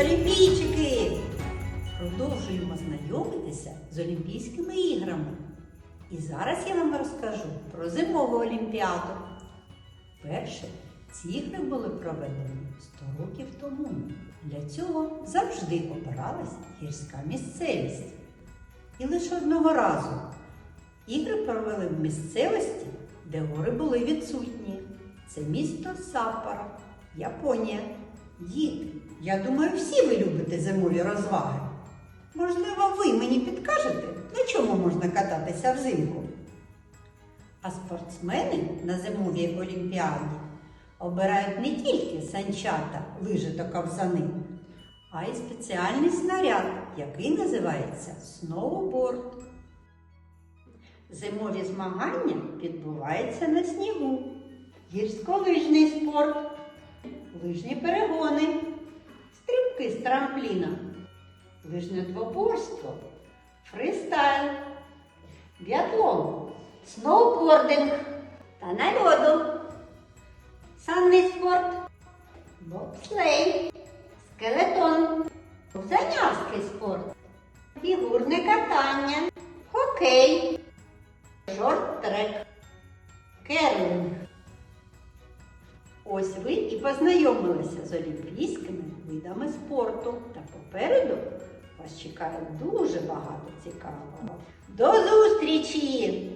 олімпійчики! Продовжуємо знайомитися з Олімпійськими іграми. І зараз я вам розкажу про зимову олімпіаду. Перше, ці ігри були проведені 100 років тому. Для цього завжди обиралась гірська місцевість. І лише одного разу ігри провели в місцевості, де гори були відсутні. Це місто Саппара, Японія. Діти, я думаю, всі ви любите зимові розваги. Можливо, ви мені підкажете, на чому можна кататися взимку? А спортсмени на зимовій олімпіаді обирають не тільки санчата, лижи та ковзани, а й спеціальний снаряд, який називається сноуборд. Зимові змагання відбуваються на снігу. Гірськолижний спорт, лижні перегони, стрибки з трампліна, лижне двоборство, фристайл, біатлон, сноубординг. Та на льоду, санний спорт, бобслей, скелетон, ковзанярський спорт, фігурне катання, хокей, шорт-трек, керлинг. Ось ви і познайомилися з олімпійськими видами спорту. Та попереду вас чекає дуже багато цікавого. До зустрічі!